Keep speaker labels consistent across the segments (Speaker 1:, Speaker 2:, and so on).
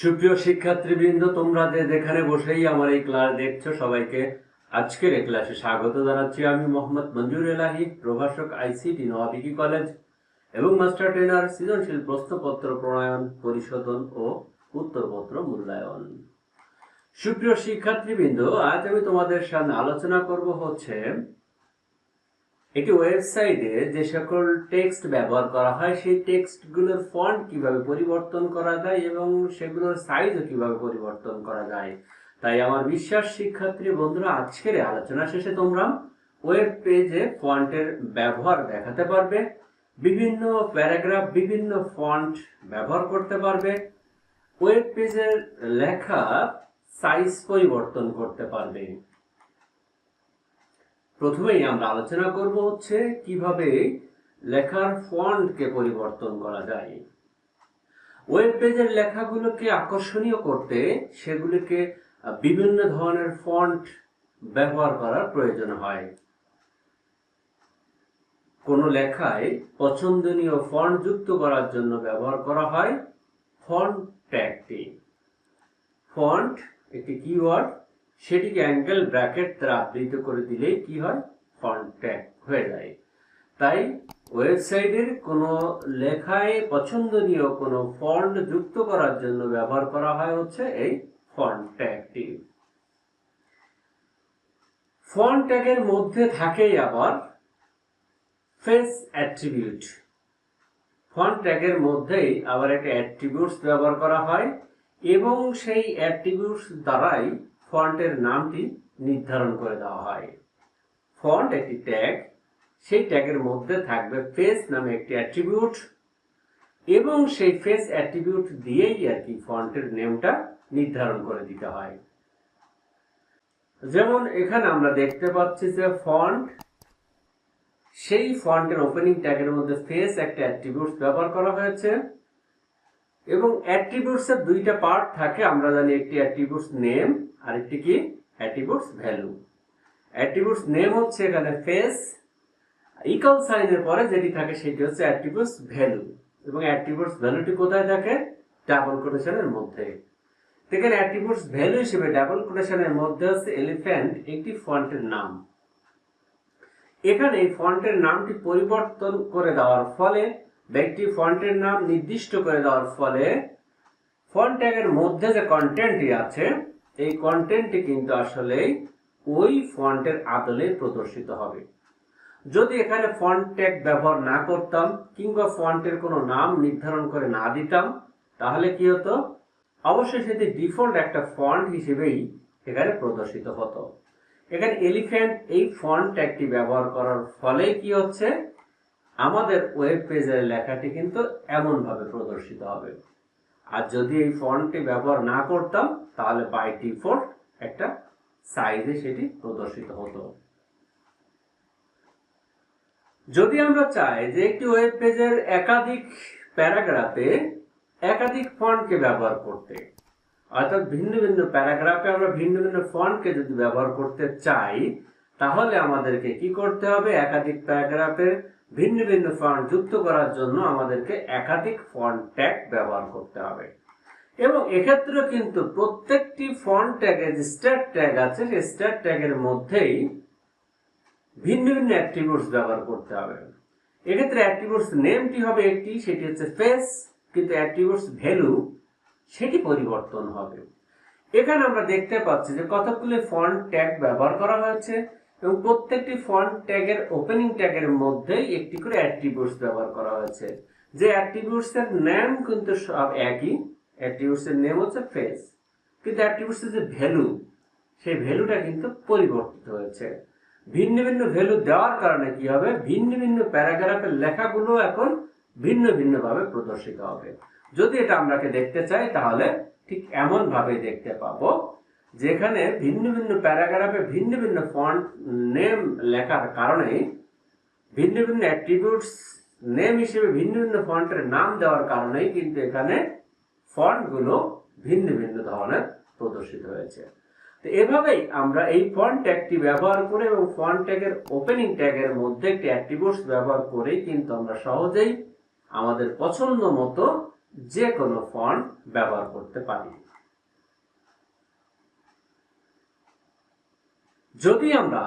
Speaker 1: সুপ্রিয় শিক্ষার্থীবৃন্দ, তোমরা যে যেখানে বসেই আমার এই ক্লাস দেখছ, সবাইকে আজকের এই ক্লাসে স্বাগত জানাচ্ছি। আমি মোহাম্মদ মঞ্জুর এলাহি, প্রভাষক আইসিটি নওয়াবিকি কলেজ এবং মাস্টার ট্রেনার সৃজনশীল প্রশ্নপত্র প্রণয়ন, পরিশোধন ও উত্তরপত্র মূল্যায়ন। সুপ্রিয় শিক্ষার্থীবৃন্দ, আজ আমি তোমাদের সামনে আলোচনা করব হচ্ছে একটি ওয়েবসাইটে যে সকল টেক্সট ব্যবহার করা হয়, সেই টেক্সটগুলোর ফন্ট কীভাবে পরিবর্তন করা যায় এবং সেগুলোর সাইজও কীভাবে পরিবর্তন করা যায়। তাই আমার বিশ্বাস, শিক্ষার্থী বন্ধুরা, আজকের আলোচনা শেষে তোমরা ওয়েব পেজে ফন্টের ব্যবহার দেখাতে পারবে, বিভিন্ন প্যারাগ্রাফ, বিভিন্ন ফন্ট ব্যবহার করতে পারবে, ওয়েব পেজের লেখা সাইজ পরিবর্তন করতে পারবে। প্রথমেই আমরা আলোচনা করব হচ্ছে কীভাবে লেখার ফন্টকে পরিবর্তন করা যায়। ওয়েব পেজের লেখাগুলোকে আকর্ষণীয় করতে সেগুলিকে বিভিন্ন ধরনের ফন্ট ব্যবহার করার প্রয়োজন হয়। কোনো লেখায় পছন্দনীয় ফন্ট যুক্ত করার জন্য ব্যবহার করা হয় ফন্ট ট্যাগটি ফন্ট একটি কিওয়ার্ড সেটিকে অ্যাঙ্গেল ব্র্যাকেট দ্বারা আবৃত করে দিলেই কি হয়? ট্যাগ হয়ে যায়। তাই ওয়েবসাইটের কোনো লেখায় পছন্দনীয় কোনো ফন্ট যুক্ত করার জন্য ব্যবহার করা হয় হচ্ছে এই ফন্ট ট্যাগটি ফন্ট ট্যাগের মধ্যে থাকেই আবার ফেস অ্যাট্রিবিউট। ফন্ট ট্যাগের মধ্যেই আবার একটা অ্যাট্রিবিউটস ব্যবহার করা হয় এবং সেই অ্যাট্রিবিউটস দ্বারাই ফন্টের নামটি নির্ধারণ করে দেওয়া হয়। ফন্ট একটি ট্যাগ, সেই ট্যাগের মধ্যে থাকবে ফেস নামে একটি অ্যাট্রিবিউট এবং সেই ফেস অ্যাট্রিবিউট দিয়েই আর কি ফন্টের নেমটা নির্ধারণ করে দিতে হয়। যেমন এখানে আমরা দেখতে পাচ্ছি যে ফন্ট, সেই ফন্টের ওপেনিং ট্যাগের মধ্যে ফেস একটা অ্যাট্রিবিউট ব্যবহার করা হয়েছে। এবং অ্যাট্রিবিউটস এর দুইটা পার্ট থাকে, আমরা জানি একটি অ্যাট্রিবিউটস নেম আর একটি কি? অ্যাট্রিবিউটস ভ্যালু অ্যাট্রিবিউটস নেম হচ্ছে এখানে ফেস ইকাল সাইনের পরে যেটি থাকে সেটি হচ্ছে অ্যাট্রিবিউটস ভ্যালু এবং অ্যাট্রিবিউটস ভ্যালুটি কোথায় থাকে? ডাবল কোটেশনের মধ্যে। তো এখানে অ্যাট্রিবিউটস ভ্যালু হিসেবে ডাবল কোটেশনের মধ্যে হচ্ছে এলিফ্যান্ট একটি ফন্টের নাম। এখানে ফন্টের নামটি পরিবর্তন করে দেওয়ার ফলে ব্যক্তি ফন্টের নাম নির্দিষ্ট করে দেওয়ার ফলে ফন্ট ট্যাগের মধ্যে যে কন্টেন্টটি আছে, এই কন্টেন্টটি কিন্তু আসলে ওই ফন্টের আদলে প্রদর্শিত হবে। যদি এখানে ফন্ট ট্যাগ ব্যবহার না করতাম কিংবা ফন্টের কোনো নাম নির্ধারণ করে না দিতাম, তাহলে কি হতো? অবশ্যই সেটি ডিফল্ট একটা ফন্ট হিসেবেই এখানে প্রদর্শিত হতো। এখানে এলিফ্যান্ট এই ফন্ট ট্যাগটি ব্যবহার করার ফলে কি হচ্ছে? আমাদের ওয়েব পেজের লেখাটি কিন্তু এমনভাবে প্রদর্শিত হবে। আর যদি এই ফন্টটি ব্যবহার না করতাম, তাহলে বাই ডিফল্ট একটা সাইজে সেটি প্রদর্শিত হতো। যদি আমরা চাই যে একটি ওয়েব পেজের একাধিক প্যারাগ্রাফে একাধিক ফন্টকে ব্যবহার করতে, অর্থাৎ ভিন্ন ভিন্ন প্যারাগ্রাফে আমরা ভিন্ন ভিন্ন ফন্টকে যদি ব্যবহার করতে চাই, তাহলে আমাদেরকে কি করতে হবে? একাধিক প্যারাগ্রাফের ভিন্ন ভিন্ন ফন্ট যুক্ত করার জন্য আমাদেরকে একাধিক ফন্ট ট্যাগ ব্যবহার করতে হবে। এবং এক্ষেত্রে কিন্তু প্রত্যেকটি ফন্ট ট্যাগে যে স্ট্যাট ট্যাগ আছে, সেই স্ট্যাট ট্যাগের মধ্যেই ভিন্ন ভিন্ন অ্যাট্রিবিউটস ব্যবহার করতে হবে। এক্ষেত্রে অ্যাট্রিবিউটস নেমটি হবে একটি, সেটি হচ্ছে ফেস কিন্তু অ্যাট্রিবিউটস ভ্যালু সেটি পরিবর্তন হবে। এখানে আমরা দেখতে পাচ্ছি যে কতগুলি ফন্ট ট্যাগ ব্যবহার করা হয়েছে এবং প্রত্যেকটি ফন্ট ট্যাগের ওপেনিং ট্যাগের মধ্যেই একটি করে অ্যাট্রিবিউটস ব্যবহার করা হয়েছে। যে অ্যাট্রিবিউটস এর নাম কিন্তু সব একই। অ্যাট্রিবিউটস এর নেম হচ্ছে ফেস কিন্তু অ্যাট্রিবিউটস এর যে ভ্যালু সেই ভ্যালুটা কিন্তু পরিবর্তিত হয়েছে। ভিন্ন ভিন্ন ভ্যালু দেওয়ার কারণে কি হবে? ভিন্ন ভিন্ন প্যারাগ্রাফের লেখাগুলো এখন ভিন্ন ভিন্ন ভাবে প্রদর্শিত হবে। যদি এটা আমরাকে দেখতে চাই, তাহলে ঠিক এমন ভাবে দেখতে পাবো। যেখানে ভিন্ন ভিন্ন প্যারাগ্রাফে ভিন্ন ভিন্ন ফন্ট নেম লেখার কারণে ভিন্ন ভিন্ন অ্যাট্রিবিউটস নেম হিসেবে ভিন্ন ভিন্ন ফন্টের নাম দেওয়ার কারণেই কিন্তু এখানে ফন্টগুলো ভিন্ন ভিন্ন ধরনের প্রদর্শিত হয়েছে। তো এভাবেই আমরা এই ফন্ট ট্যাগটি ব্যবহার করে এবং ফন্ট ট্যাগের ওপেনিং ট্যাগের মধ্যে একটি অ্যাট্রিবিউটস ব্যবহার করেই কিন্তু আমরা সহজেই আমাদের পছন্দ মতো যে কোনো ফন্ট ব্যবহার করতে পারি। যদি আমরা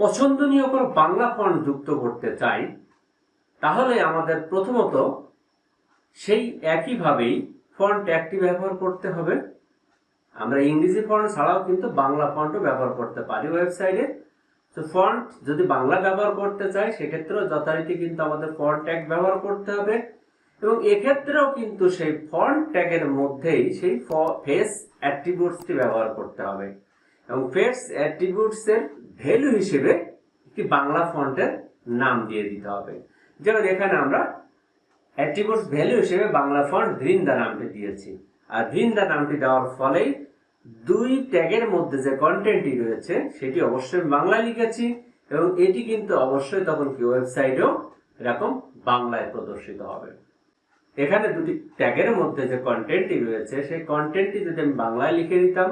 Speaker 1: পছন্দনীয় কোনো বাংলা ফন্ট যুক্ত করতে চাই, তাহলে আমাদের প্রথমত সেই একইভাবেই ফন্ট একটি ব্যবহার করতে হবে। আমরা ইংরেজি ফন্ট ছাড়াও কিন্তু বাংলা ফন্টও ব্যবহার করতে পারি ওয়েবসাইটে তো ফন্ট যদি বাংলা ব্যবহার করতে চাই, সেক্ষেত্রেও যথারীতি কিন্তু আমাদের ফন্ট ট্যাগ ব্যবহার করতে হবে। এবং এক্ষেত্রেও কিন্তু সেই ফন্ট ট্যাগের মধ্যেই সেই ফেস অ্যাট্রিবিউটসটি ব্যবহার করতে হবে। এবং ফেস অ্যাট্রিবিউটস এর ভ্যালু হিসেবে একটি বাংলা ফন্টের নাম দিয়ে দিতে হবে। যেমন এখানে আমরা অ্যাট্রিবিউটস ভ্যালু হিসেবে বাংলা ফন্ট বৃন্দা নামটি দিয়েছি। আর বৃন্দা নামটি দেওয়ার ফলেই দুই ট্যাগের মধ্যে যে কন্টেন্টটি রয়েছে, সেটি অবশ্যই বাংলায় লিখেছি এবং এটি কিন্তু অবশ্যই তখন কি ওয়েবসাইটেও এরকম বাংলায় প্রদর্শিত হবে। এখানে দুটি ট্যাগের মধ্যে যে কন্টেন্টটি রয়েছে, সেই কন্টেন্টটি যদি আমি বাংলায় লিখে দিতাম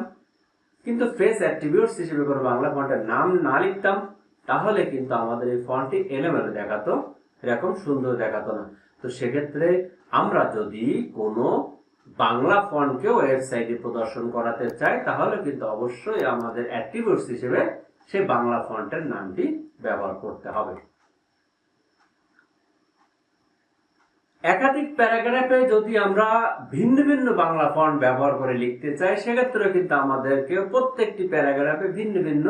Speaker 1: কিন্তু ফেস অ্যাট্রিবিউটস হিসেবে কোনো বাংলা ফন্টের নাম না লিখতাম, তাহলে কিন্তু আমাদের এই ফন্টটি এলোমেলো দেখাতো, এরকম সুন্দর দেখাতো না। তো সেক্ষেত্রে আমরা যদি কোনো বাংলা ফন্টকেও ওয়েবসাইটে প্রদর্শন করাতে চাই, তাহলে কিন্তু অবশ্যই আমাদের অ্যাট্রিবিউটস হিসেবে সেই বাংলা ফন্টের নামটি ব্যবহার করতে হবে। একাধিক প্যারাগ্রাফে যদি আমরা ভিন্ন ভিন্ন বাংলা ফন্ট ব্যবহার করে লিখতে চাই সেক্ষেত্রে কিন্তু আমাদেরকে প্রত্যেকটি প্যারাগ্রাফে ভিন্ন ভিন্ন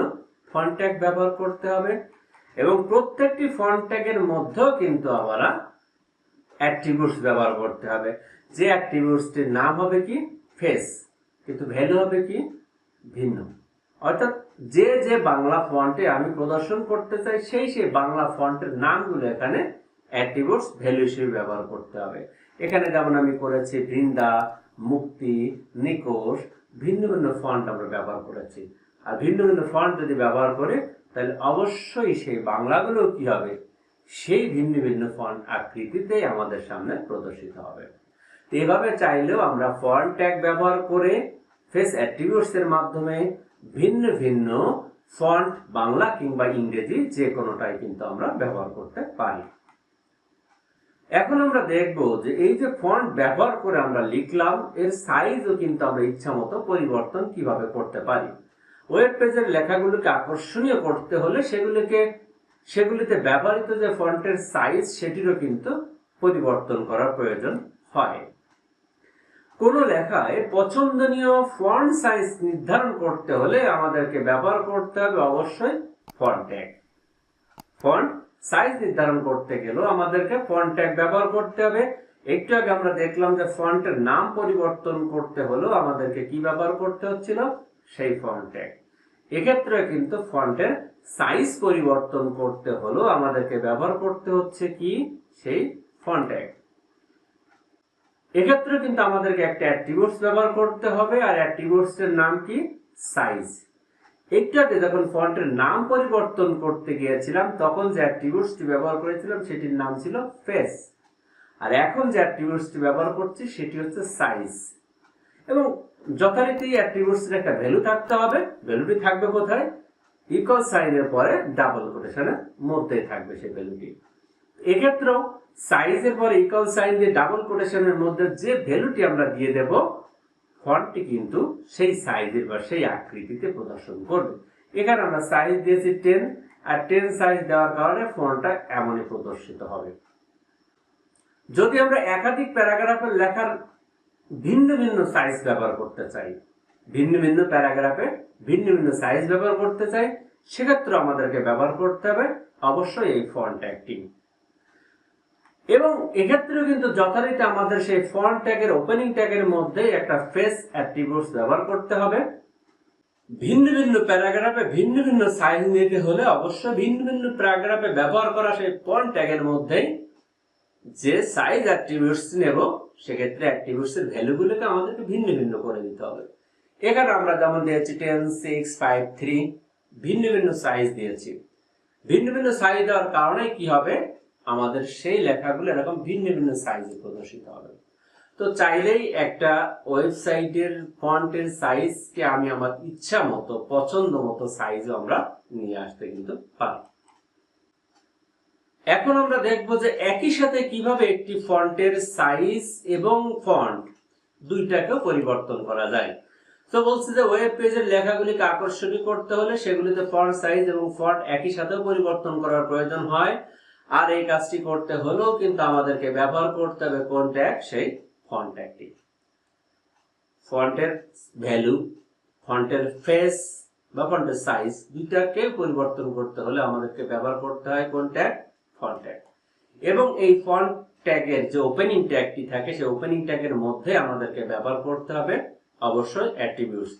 Speaker 1: ফন্ট ট্যাগ ব্যবহার করতে হবে। এবং প্রত্যেকটি ফন্ট ট্যাগের মধ্যেও কিন্তু আমরা অ্যাট্রিবিউটস ব্যবহার করতে হবে। যে অ্যাট্রিবিউটসটির নাম হবে কি? ফেস কিন্তু ভ্যালু হবে কি? ভিন্ন। অর্থাৎ যে যে বাংলা ফন্টে আমি প্রদর্শন করতে চাই, সেই সেই বাংলা ফন্টের নামগুলো এখানে অ্যাট্রিবিউটস ভ্যালু হিসেবে ব্যবহার করতে হবে। এখানে যেমন আমি করেছি বৃন্দা, মুক্তি, নিকোষ, ভিন্ন ভিন্ন ফন্ট আমরা ব্যবহার করেছি। আর ভিন্ন ভিন্ন ফন্ট যদি ব্যবহার করে, তাহলে অবশ্যই সেই বাংলাগুলো কি হবে? সেই ভিন্ন ভিন্ন ফন্ট আকৃতিতে আমাদের সামনে প্রদর্শিত হবে। তো এভাবে চাইলেও আমরা ফন্ট ট্যাগ ব্যবহার করে ফেস অ্যাট্রিবিউটস এর মাধ্যমে ভিন্ন ভিন্ন ফন্ট বাংলা কিংবা ইংরেজি যে কোনোটাই কিন্তু আমরা ব্যবহার করতে পারি। এখন আমরা দেখব যে এই যে ফন্ট ব্যবহার করে আমরা লিখলাম, এর সাইজও কিন্তু আমরা ইচ্ছা মতো পরিবর্তন কীভাবে করতে পারি? ওয়েব পেজের লেখাগুলোকে আকর্ষণীয় করতে হলে সেগুলিকে, সেগুলিতে ব্যবহৃত যে ফন্টের সাইজ সেটিরও কিন্তু পরিবর্তন করার প্রয়োজন হয়। কোন লেখায় পছন্দনীয় ফন্ট সাইজ নির্ধারণ করতে হলে আমাদেরকে ব্যবহার করতে হবে অবশ্যই ফন্ট ফন্ট সাইজ নির্ধারণ করতে গেলেও আমাদেরকে ফন্ট ট্যাগ ব্যবহার করতে হবে। একটু আগে আমরা দেখলাম যে ফন্টের নাম পরিবর্তন করতে হলেও আমাদেরকে কি ব্যবহার করতে হচ্ছিল? সেই ফন্ট ট্যাগ এক্ষেত্রে কিন্তু ফন্টের সাইজ পরিবর্তন করতে হলেও আমাদেরকে ব্যবহার করতে হচ্ছে কি? সেই ফন্ট ট্যাগ এক্ষেত্রে কিন্তু আমাদেরকে একটা অ্যাট্রিবিউটস ব্যবহার করতে হবে, আর অ্যাট্রিবিউটস নাম কি? সাইজ একটু আগে যখন ফন্টের নাম পরিবর্তন করতে গিয়েছিলাম, তখন যে অ্যাট্রিবিউটসটি ব্যবহার করেছিলাম, সেটির নাম ছিল ফেস আর এখন যে অ্যাট্রিবিউটসটি ব্যবহার করছি, সেটি হচ্ছে সাইজ এবং যথারীতি অ্যাট্রিবিউটস এর একটা ভ্যালু থাকতে হবে। ভ্যালুটি থাকবে কোথায়? ইকুয়াল সাইনের পরে ডাবল কোটেশনের মধ্যেই থাকবে সেই ভ্যালুটি এক্ষেত্রেও সাইজের পরে ইকুয়াল সাইন দিয়ে ডাবল কোটেশনের মধ্যে যে ভ্যালুটি আমরা দিয়ে দেব ফন্টটি কিন্তু সেই সাইজের বা সেই আকৃতিতে প্রদর্শন করবে। এখানে আমরা সাইজ দিয়েছি টেন আর টেন সাইজ দেওয়ার কারণে ফন্টটা এমনই প্রদর্শিত হবে। যদি আমরা একাধিক প্যারাগ্রাফের লেখার ভিন্ন ভিন্ন সাইজ ব্যবহার করতে চাই, ভিন্ন ভিন্ন প্যারাগ্রাফে ভিন্ন ভিন্ন সাইজ ব্যবহার করতে চাই, সেক্ষেত্রে আমাদেরকে ব্যবহার করতে হবে অবশ্যই এই ফন্ট ট্যাগটি এবং এক্ষেত্রেও কিন্তু যথারীতি আমাদের সেই ফন্ট ট্যাগের ওপেনিং ট্যাগের মধ্যে একটা ফেস অ্যাট্রিবিউটস ব্যবহার করতে হবে। ভিন্ন ভিন্ন প্যারাগ্রাফে ভিন্ন ভিন্ন সাইজ নিতে হলে অবশ্যই ভিন্ন ভিন্ন প্যারাগ্রাফে ব্যবহার করা সেই ফন্ট ট্যাগের মধ্যেই যে সাইজ অ্যাট্রিবিউটস নেব, সেক্ষেত্রে অ্যাট্রিবিউটস এর ভ্যালুগুলোকে আমাদেরকে ভিন্ন ভিন্ন করে দিতে হবে। এখানে আমরা যেমন দিয়েছি টেন সিক্স ফাইভ থ্রি ভিন্ন ভিন্ন সাইজ দিয়েছি। ভিন্ন ভিন্ন সাইজ দেওয়ার কারণে কি হবে? আমাদের সেই লেখাগুলো এরকম ভিন্ন ভিন্ন সাইজে প্রদর্শিত হবে। তো চাইলেই একটা ওয়েবসাইটের ফন্টের সাইজকে আমি আমার ইচ্ছা মতো, পছন্দ মতো সাইজও আমরা নিয়ে আসতে কিন্তু পারি। এখন আমরা দেখব যে একই সাথে কীভাবে একটি ফন্টের সাইজ এবং ফন্ট দুইটাকেও পরিবর্তন করা যায়। তো বলছি যে ওয়েব পেজের লেখাগুলিকে আকর্ষণীয় করতে হলে সেগুলিতে ফন্ট সাইজ এবং ফন্ট একই সাথেও পরিবর্তন করার প্রয়োজন হয়। আর এই কাজটি করতে হলেও কিন্তু আমাদেরকে ব্যবহার করতে হবে কোন ট্যাগ সেই ফন্ট ট্যাগটি ফন্টের ভ্যালু ফন্টের ফেস বা ফন্টের সাইজ দুইটাকে পরিবর্তন করতে হলে আমাদেরকে ব্যবহার করতে হয় কোন ট্যাগ ফন্ট ট্যাগ এবং এই ফন্ট ট্যাগের যে ওপেনিং ট্যাগটি থাকে, সেই ওপেনিং ট্যাগের মধ্যে আমাদেরকে ব্যবহার করতে হবে অবশ্যই অ্যাট্রিবিউটস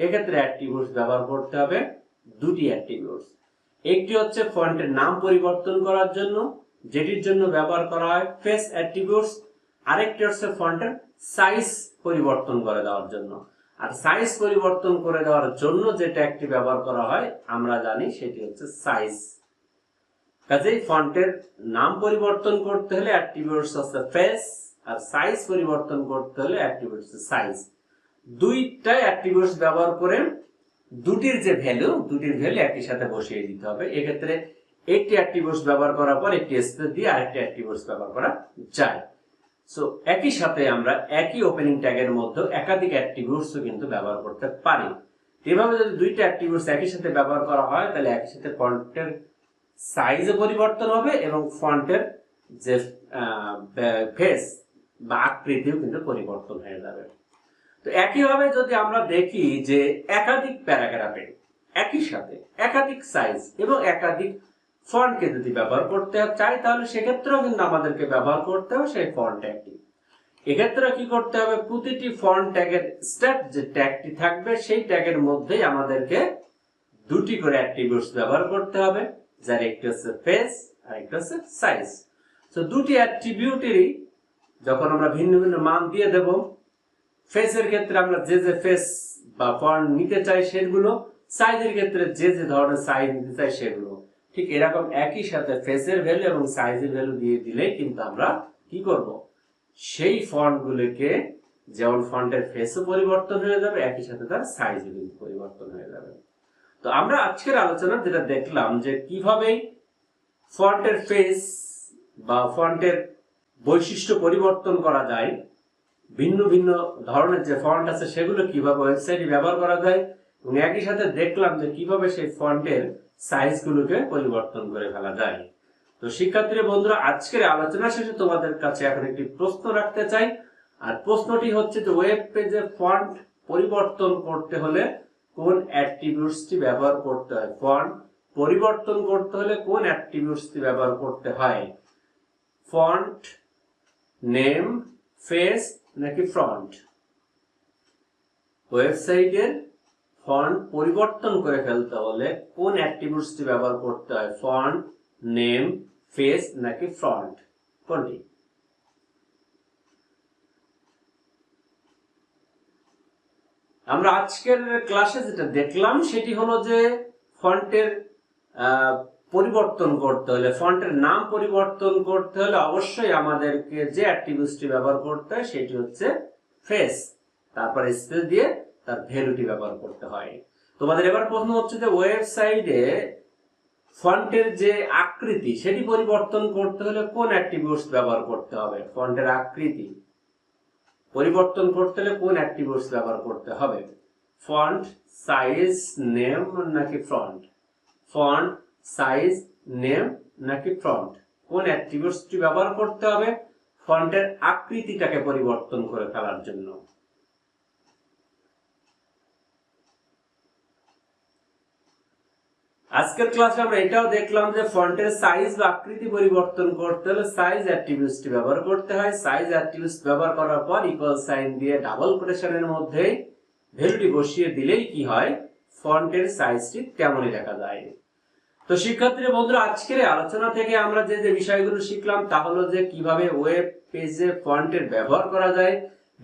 Speaker 1: এক্ষেত্রে অ্যাট্রিবিউটস ব্যবহার করতে হবে দুটি অ্যাট্রিবিউটস একটি হচ্ছে ফন্টের নাম পরিবর্তন করার জন্য, যেটির জন্য ব্যবহার করা হয় ফেস অ্যাট্রিবিউটস আরেকটি হচ্ছে ফন্টের সাইজ পরিবর্তন করে দেওয়ার জন্য। আর সাইজ পরিবর্তন করে দেওয়ার জন্য যে ট্যাগটি ব্যবহার করা হয়, আমরা জানি সেটি হচ্ছে সাইজ কাজেই ফন্টের নাম পরিবর্তন করতে হলে অ্যাট্রিবিউটস হচ্ছে ফেস আর সাইজ পরিবর্তন করতে হলে অ্যাট্রিবিউটস সাইজ দুইটাই অ্যাট্রিবিউটস ব্যবহার করে দুটির যে ভ্যালু দুটির ভ্যালু একই সাথে বসিয়ে দিতে হবে। এক্ষেত্রে একটি অ্যাট্রিবিউটস ব্যবহার করার পর একটি স্পেস দিয়ে আরেকটি অ্যাট্রিবিউটস ব্যবহার করা যায়। সো একই সাথে আমরা একই ওপেনিং ট্যাগের মধ্যে একাধিক অ্যাট্রিবিউটসও কিন্তু ব্যবহার করতে পারি। এভাবে যদি দুইটা অ্যাট্রিবিউটস একই সাথে ব্যবহার করা হয়, তাহলে একই সাথে ফন্টের সাইজও পরিবর্তন হবে এবং ফন্টের যে ফেস বা আকৃতিও কিন্তু পরিবর্তন হয়ে যাবে। তো একইভাবে যদি আমরা দেখি যে একাধিক প্যারাগ্রাফে একই সাথে একাধিক সাইজ এবং একাধিক ফন্টকে যদি ব্যবহার করতে চাই, তাহলে সেক্ষেত্রেও কিন্তু আমাদেরকে ব্যবহার করতে হবে সেই ফন্ট ট্যাগটি। এক্ষেত্রে কি করতে হবে? প্রতিটি ফন্ট ট্যাগের স্টেপ যে ট্যাগটি থাকবে, সেই ট্যাগের মধ্যেই আমাদেরকে দুটি করে অ্যাট্রিবিউটস ব্যবহার করতে হবে। যার একটি হচ্ছে ফেস, আর একটি হচ্ছে সাইজ। তো দুটি অ্যাট্রিবিউটেরই যখন আমরা ভিন্ন ভিন্ন মান দিয়ে দেব ফেসের ক্ষেত্রে আমরা যে যে ফেস বা ফন্ট নিতে চাই সেগুলো, সাইজের ক্ষেত্রে যে যে ধরনের সাইজ নিতে চাই সেগুলো। ঠিক এরকম একই সাথে ফেসের ভ্যালু এবং সাইজের ভ্যালু দিয়ে দিলেই কিন্তু আমরা কি করব? সেই ফন্টগুলোকে যেমন ফন্টের ফেসও পরিবর্তন হয়ে যাবে, একই সাথে তার সাইজও কিন্তু পরিবর্তন হয়ে যাবে। তো আমরা আজকের আলোচনা যেটা দেখলাম যে কীভাবে ফন্টের ফেস বা ফন্টের বৈশিষ্ট্য পরিবর্তন করা যায় ভিন্ন ভিন্ন ধরনের যে ফন্ট আছে, সেগুলো কীভাবে ওয়েবসাইটে ব্যবহার করা যায়, এবং একই সাথে দেখলাম যে কীভাবে সেই ফন্টের সাইজগুলোকে পরিবর্তন করে ফেলা যায়। তো শিক্ষার্থীরা, বন্ধুরা, আজকের আলোচনা শেষে তোমাদের কাছে এখন একটি প্রশ্ন রাখতে চাই। আর প্রশ্নটি হচ্ছে যে ওয়েব পেজে ফন্ট পরিবর্তন করতে হলে কোন অ্যাট্রিবিউটসটি ব্যবহার করতে হয়? ফন্ট পরিবর্তন করতে হলে কোন অ্যাট্রিবিউটসটি ব্যবহার করতে হয়? ফন্ট নেম ফেস নাকি ফ্রন্ট ওয়েবসাইটের ফন্ট পরিবর্তন করে ফেলতে হলে কোন অ্যাট্রিবিউটসটি ব্যবহার করতে হয়? ফন্ট নেম ফেস নাকি ফ্রন্ট কোনটি আমরা আজকের ক্লাসে যেটা দেখলাম সেটি হলো যে ফন্টের পরিবর্তন করতে হলে, ফন্টের নাম পরিবর্তন করতে হলে অবশ্যই আমাদেরকে যে অ্যাট্রিবিউটসটি ব্যবহার করতে হয় সেটি হচ্ছে ফেস। তারপর স্পেস দিয়ে তার ভ্যালুটি ব্যবহার করতে হয়। তোমাদের এবার প্রশ্ন হচ্ছে যে ওয়েবসাইটে ফন্টের যে আকৃতি, সেটি পরিবর্তন করতে হলে কোন অ্যাট্রিবিউটস ব্যবহার করতে হবে? ফন্টের আকৃতি। পরিবর্তন করতে হলে কোন অ্যাট্রিবিউটস ব্যবহার করতে হবে? ফন্ট, সাইজ, নেম নাকি ফ্রন্ট ফন্ট সাইজ নেম নাকি ফ্রন্ট কোন অ্যাট্রিবিউটসটি ব্যবহার করতে হবে? ফন্টের আকৃতিটাকে পরিবর্তন করে ফেলার জন্য। আজকের ক্লাসে আমরা এটাও দেখলাম যে ফন্টের সাইজ বা আকৃতি পরিবর্তন করতে হলে সাইজ অ্যাট্রিবিউটসটি ব্যবহার করতে হয়। সাইজ অ্যাট্রিবিউটস ব্যবহার করার পর ইকুয়াল সাইন দিয়ে ডাবল কোটেশনের মধ্যে ভ্যালুটি বসিয়ে দিলেই কি হয়? ফন্টের সাইজটি তেমনই দেখা যায়। তো শিক্ষার্থী বন্ধুরা, আজকের আলোচনা থেকে আমরা যে যে বিষয়গুলো শিখলাম, তা হলো যে কীভাবে ওয়েব পেজে ফন্টের ব্যবহার করা যায়,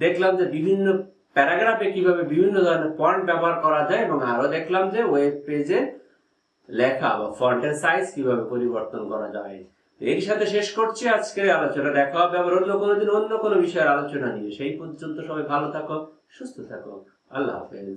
Speaker 1: দেখলাম যে বিভিন্ন প্যারাগ্রাফে কীভাবে বিভিন্ন ধরনের ফন্ট ব্যবহার করা যায়, এবং আরও দেখলাম যে ওয়েব পেজে লেখা বা ফন্টের সাইজ কীভাবে পরিবর্তন করা যায়। এর সাথে শেষ করছি, আজকের আলোচনা দেখা হবে আবার অন্য কোনো দিন অন্য কোনো বিষয়ের আলোচনা নিয়ে। সেই পর্যন্ত সবাই ভালো থাকো, সুস্থ থাকো। আল্লাহ হাফেজ।